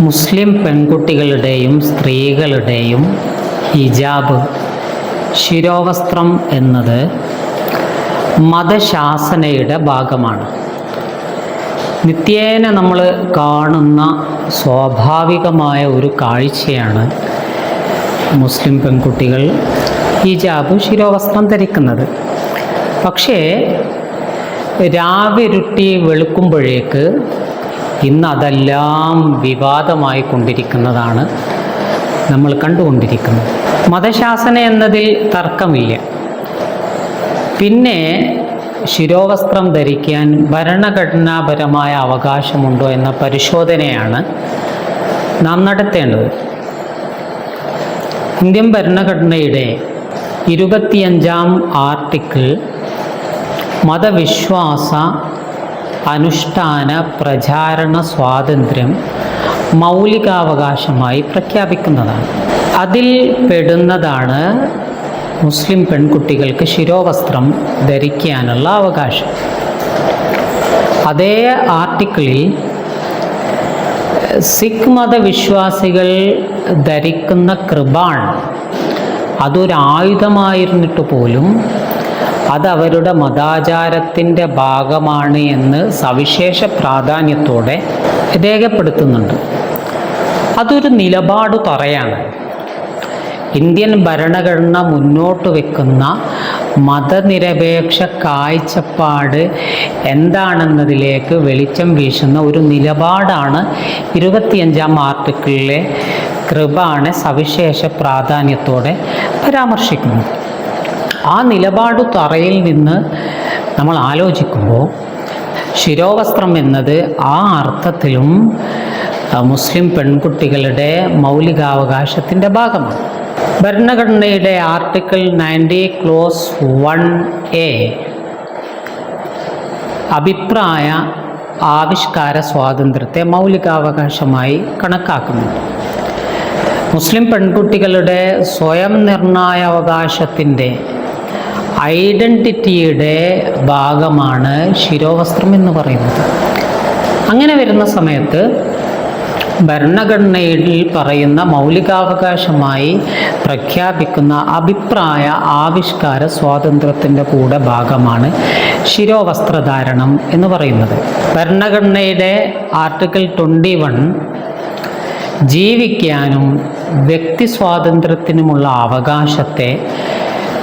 മുസ്ലിം പെൺകുട്ടികളുടെയും സ്ത്രീകളുടെയും ഹിജാബ് ശിരോവസ്ത്രം എന്നത് മതശാസനയുടെ ഭാഗമാണ്. നിത്യേന നമ്മൾ കാണുന്ന സ്വാഭാവികമായ ഒരു കാഴ്ചയാണ് മുസ്ലിം പെൺകുട്ടികൾ ഹിജാബ് ശിരോവസ്ത്രം ധരിക്കുന്നത്. പക്ഷേ രാവിരുട്ടി വെളുക്കുമ്പോഴേക്ക് ഇന്ന് അതെല്ലാം വിവാദമായി കൊണ്ടിരിക്കുന്നതാണ് നമ്മൾ കണ്ടുകൊണ്ടിരിക്കുന്നത്. മതശാസന എന്നതിൽ തർക്കമില്ല. പിന്നെ ശിരോവസ്ത്രം ധരിക്കാൻ ഭരണഘടനാപരമായ അവകാശമുണ്ടോ എന്ന പരിശോധനയാണ് നാം നടത്തേണ്ടത്. ഇന്ത്യൻ ഭരണഘടനയുടെ ഇരുപത്തിയഞ്ചാം ആർട്ടിക്കിൾ മതവിശ്വാസ അനുഷ്ഠാന പ്രചാരണ സ്വാതന്ത്ര്യം മൗലികാവകാശമായി പ്രഖ്യാപിക്കുന്നതാണ്. അതിൽ പെടുന്നതാണ് മുസ്ലിം പെൺകുട്ടികൾക്ക് ശിരോവസ്ത്രം ധരിക്കാനുള്ള അവകാശം. അതേ ആർട്ടിക്കിളിൽ സിഖ് മതവിശ്വാസികൾ ധരിക്കുന്ന കൃപാൺ അതൊരായുധമായിരുന്നിട്ട് പോലും അത് അവരുടെ മതാചാരത്തിന്റെ ഭാഗമാണ് എന്ന് സവിശേഷ പ്രാധാന്യത്തോടെ രേഖപ്പെടുത്തുന്നുണ്ട്. അതൊരു നിലപാട് പറയാണ്. ഇന്ത്യൻ ഭരണഘടന മുന്നോട്ട് വെക്കുന്ന മതനിരപേക്ഷ കാഴ്ചപ്പാട് എന്താണെന്നതിലേക്ക് വെളിച്ചം വീശുന്ന ഒരു നിലപാടാണ് ഇരുപത്തിയഞ്ചാം ആർട്ടിക്കിളിലെ കൃപാണ് സവിശേഷ പ്രാധാന്യത്തോടെ പരാമർശിക്കുന്നത്. ആ നിലപാടു തറയിൽ നിന്ന് നമ്മൾ ആലോചിക്കുമ്പോൾ ശിരോവസ്ത്രം എന്നത് ആ അർത്ഥത്തിലും മുസ്ലിം പെൺകുട്ടികളുടെ മൗലികാവകാശത്തിന്റെ ഭാഗമാണ്. ഭരണഘടനയുടെ article ninety clause one A അഭിപ്രായ ആവിഷ്കാര സ്വാതന്ത്ര്യത്തെ മൗലികാവകാശമായി കണക്കാക്കുന്നുണ്ട്. മുസ്ലിം പെൺകുട്ടികളുടെ സ്വയം നിർണായ അവകാശത്തിന്റെ ഐഡന്റിറ്റിയുടെ ഭാഗമാണ് ശിരോവസ്ത്രം എന്ന് പറയുന്നത്. അങ്ങനെ വരുന്ന സമയത്ത് ഭരണഘടനയിൽ പറയുന്ന മൗലികാവകാശമായി പ്രഖ്യാപിക്കുന്ന അഭിപ്രായ ആവിഷ്കാര സ്വാതന്ത്ര്യത്തിന്റെ കൂടെ ഭാഗമാണ് ശിരോവസ്ത്രധാരണം എന്ന് പറയുന്നത്. ഭരണഘടനയുടെ ആർട്ടിക്കിൾ ട്വന്റി വൺ ജീവിക്കാനും വ്യക്തി സ്വാതന്ത്ര്യത്തിനുമുള്ള അവകാശത്തെ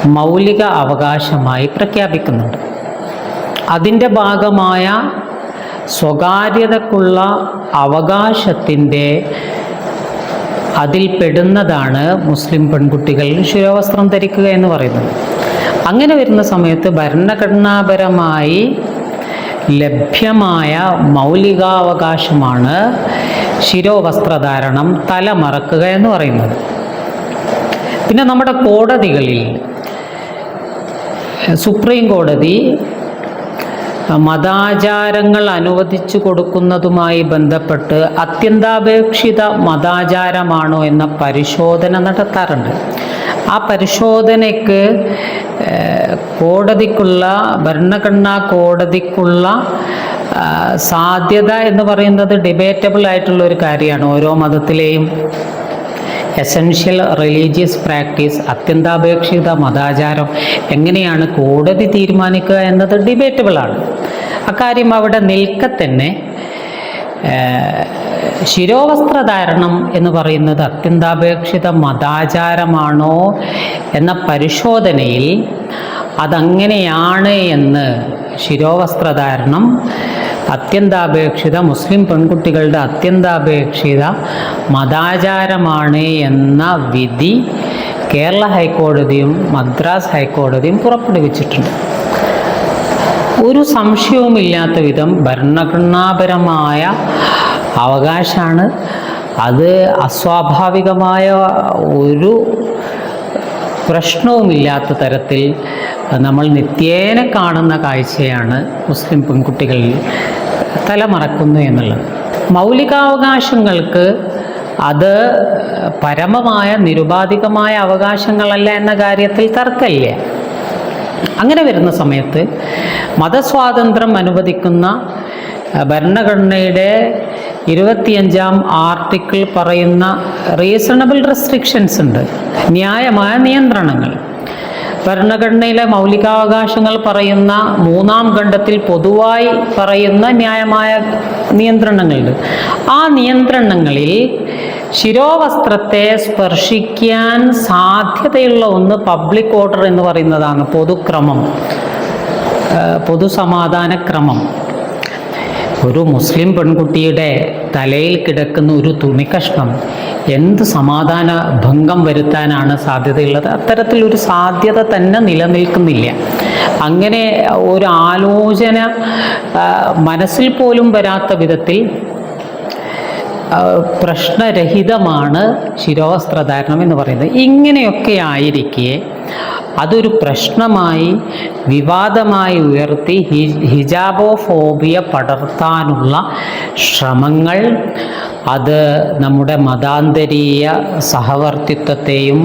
മൗലിക അവകാശമായി പ്രഖ്യാപിക്കുന്നുണ്ട്. അതിന്റെ ഭാഗമായ സ്വകാര്യതക്കുള്ള അവകാശത്തിന്റെ അതിൽപ്പെടുന്നതാണ് മുസ്ലിം പെൺകുട്ടികൾ ശിരോവസ്ത്രം ധരിക്കുക എന്ന് പറയുന്നത്. അങ്ങനെ വരുന്ന സമയത്ത് ഭരണഘടനാപരമായി ലഭ്യമായ മൗലികാവകാശമാണ് ശിരോവസ്ത്രധാരണം തലമറക്കുക എന്ന് പറയുന്നത്. പിന്നെ നമ്മുടെ കോടതികളിൽ സുപ്രീം കോടതി മതാചാരങ്ങൾ അനുവദിച്ചു കൊടുക്കുന്നതുമായി ബന്ധപ്പെട്ട് അത്യന്താപേക്ഷിത മതാചാരമാണോ എന്ന പരിശോധന നടത്താറുണ്ട്. ആ പരിശോധനയ്ക്ക് കോടതിക്കുള്ള ഭരണഘടനാ കോടതിക്കുള്ള സാധ്യത എന്ന് പറയുന്നത് ഡിബേറ്റബിൾ ആയിട്ടുള്ള ഒരു കാര്യമാണ് ഓരോ മതത്തിലെയും. എസൻഷ്യൽ റിലീജിയസ് പ്രാക്ടീസ് അത്യന്താപേക്ഷിത മതാചാരം എങ്ങനെയാണ് കോടതി തീരുമാനിക്കുക എന്നത് ഡിബേറ്റബിളാണ് അക്കാര്യം അവിടെ നിൽക്കെ തന്നെ ശിരോവസ്ത്രധാരണം എന്ന് പറയുന്നത് അത്യന്താപേക്ഷിത മതാചാരമാണോ എന്ന പരിശോധനയിൽ അതങ്ങനെയാണ് എന്ന് ശിരോവസ്ത്രധാരണം അത്യന്താപേക്ഷിത മുസ്ലിം പെൺകുട്ടികളുടെ അത്യന്താപേക്ഷിത മതാചാരമാണ് എന്ന വിധി കേരള ഹൈക്കോടതിയും മദ്രാസ് ഹൈക്കോടതിയും പുറപ്പെടുവിച്ചിട്ടുണ്ട്. ഒരു സംശയവുമില്ലാത്ത വിധം ഭരണഘടനാപരമായ അവകാശമാണ്. അത് അസ്വാഭാവികമായ ഒരു പ്രശ്നവുമില്ലാത്ത തരത്തിൽ നമ്മൾ നിത്യേന കാണുന്ന കാഴ്ചയാണ് മുസ്ലിം പെൺകുട്ടികളിൽ തലമറക്കുന്നു എന്നുള്ളത്. മൗലികാവകാശങ്ങൾക്ക് അത് പരമമായ നിരുപാധികമായ അവകാശങ്ങളല്ല എന്ന കാര്യത്തിൽ തർക്കമില്ല. അങ്ങനെ വരുന്ന സമയത്ത് മതസ്വാതന്ത്ര്യം അനുവദിക്കുന്ന ഭരണഘടനയുടെ ഇരുപത്തിയഞ്ചാം ആർട്ടിക്കിൾ പറയുന്ന റീസണബിൾ റെസ്ട്രിക്ഷൻസ് ഉണ്ട്. ന്യായമായ നിയന്ത്രണങ്ങൾ. ഭരണഘടനയിലെ മൗലികാവകാശങ്ങൾ പറയുന്ന മൂന്നാം ഖണ്ഡത്തിൽ പൊതുവായി പറയുന്ന ന്യായമായ നിയന്ത്രണങ്ങളുണ്ട്. ആ നിയന്ത്രണങ്ങളിൽ ശിരോവസ്ത്രത്തെ സ്പർശിക്കാൻ സാധ്യതയുള്ള ഒന്ന് പബ്ലിക് ഓർഡർ എന്ന് പറയുന്നതാണ് പൊതുക്രമം. പൊതുസമാധാന ക്രമം ഒരു മുസ്ലിം പെൺകുട്ടിയുടെ തലയിൽ കിടക്കുന്ന ഒരു തുണിക്കഷ്ണം എന്ത് സമാധാന ഭംഗം വരുത്താനാണ് സാധ്യതയുള്ളത്? അത്തരത്തിലൊരു സാധ്യത തന്നെ നിലനിൽക്കുന്നില്ല. അങ്ങനെ ഒരു ആലോചന മനസ്സിൽ പോലും വരാത്ത വിധത്തിൽ പ്രശ്നരഹിതമാണ് ശിരോവസ്ത്രധാരണം എന്ന് പറയുന്നത്. ഇങ്ങനെയൊക്കെ ആയിരിക്കെ അതൊരു പ്രശ്നമായി വിവാദമായി ഉയർത്തി ഹി ഹിജാബോഫോബിയ പടർത്താനുള്ള ശ്രമങ്ങൾ അത് നമ്മുടെ മതാന്തരീയ സഹവർത്തിത്വത്തെയും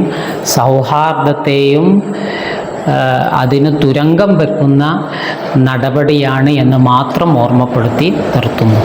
സൗഹാർദ്ദത്തെയും അതിന് തുരങ്കം വെക്കുന്ന നടപടിയാണ് എന്ന് മാത്രം ഓർമ്മപ്പെടുത്തി നിർത്തുന്നു.